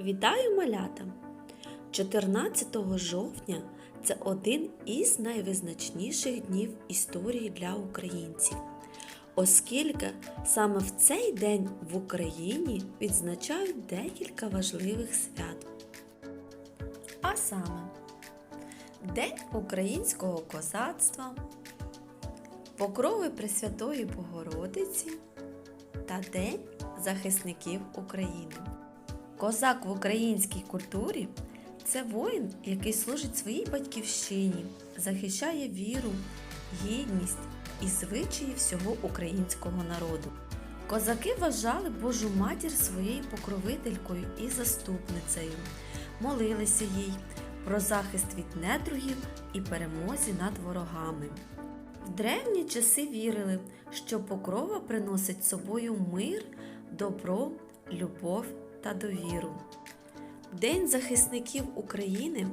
Вітаю малята! 14 жовтня це один із найвизначніших днів історії для українців, оскільки саме в цей день в Україні відзначають декілька важливих свят. А саме День українського козацтва, Покрови Пресвятої Богородиці та День захисників України. Козак в українській культурі це воїн, який служить своїй батьківщині, захищає віру, гідність і звичаї всього українського народу. Козаки вважали Божу матір своєю покровителькою і заступницею, молилися їй про захист від недругів і перемозі над ворогами. В древні часи вірили, що покрова приносить собою мир, добро, любов та довіру. День захисників України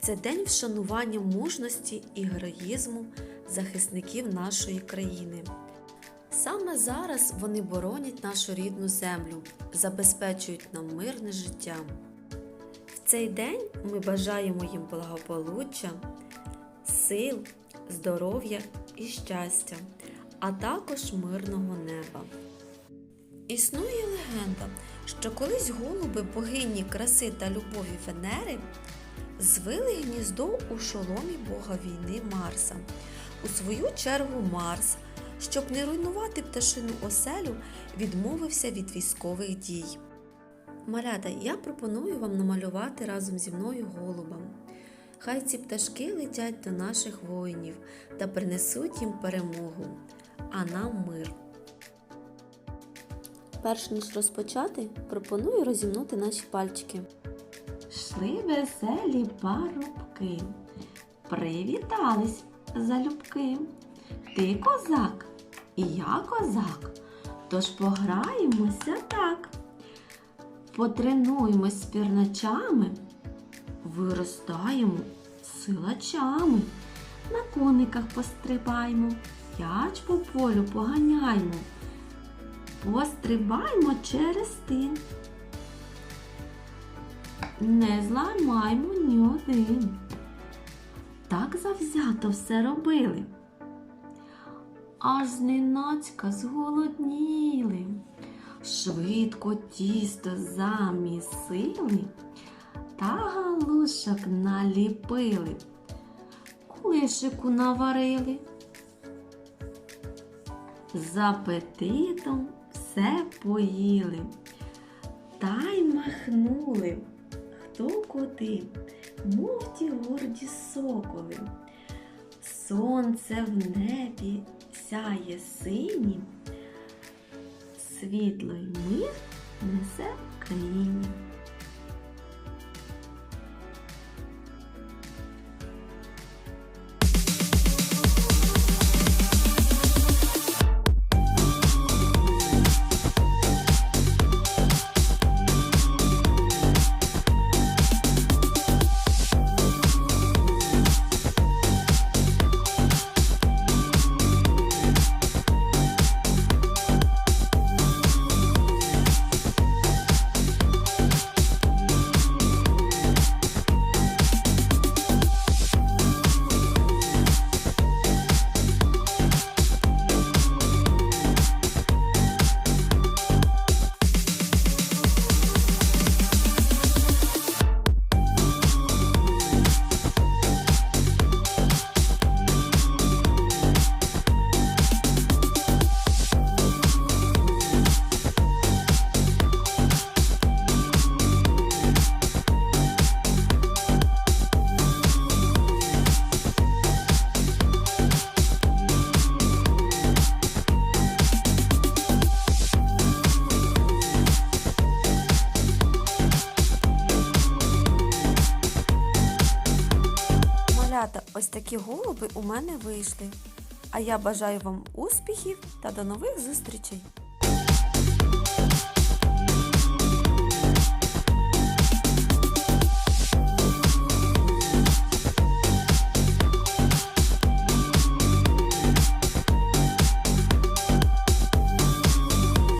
це день вшанування мужності і героїзму захисників нашої країни. Саме зараз вони боронять нашу рідну землю, забезпечують нам мирне життя. В цей день ми бажаємо їм благополуччя, сил, здоров'я і щастя, а також мирного неба. Існує легенда, що колись голуби богині краси та любові Венери звили гніздо у шоломі бога війни Марса. У свою чергу Марс, щоб не руйнувати пташину оселю, відмовився від військових дій. Малята, я пропоную вам намалювати разом зі мною голуба. Хай ці пташки летять до наших воїнів та принесуть їм перемогу, а нам мир. Перш ніж розпочати, пропоную розімнути наші пальчики. Шли веселі парубки, привітались залюбки. Ти козак, і я козак, тож пограємося так. Потренуємось з пірначами, виростаємо силачами, на кониках пострибаємо, м'яч по полю поганяємо. Пострибаймо через тин. Не зламаймо ні один. Так завзято все робили. Аж зненацька зголодніли. Швидко тісто замісили та галушок наліпили. Кулишику наварили. З апетитом все поїли, та й махнули, хто куди, мов ті горді соколи. Сонце в небі сяє синім, світло й мир несе країні. Ось такі голуби у мене вийшли. А я бажаю вам успіхів та до нових зустрічей!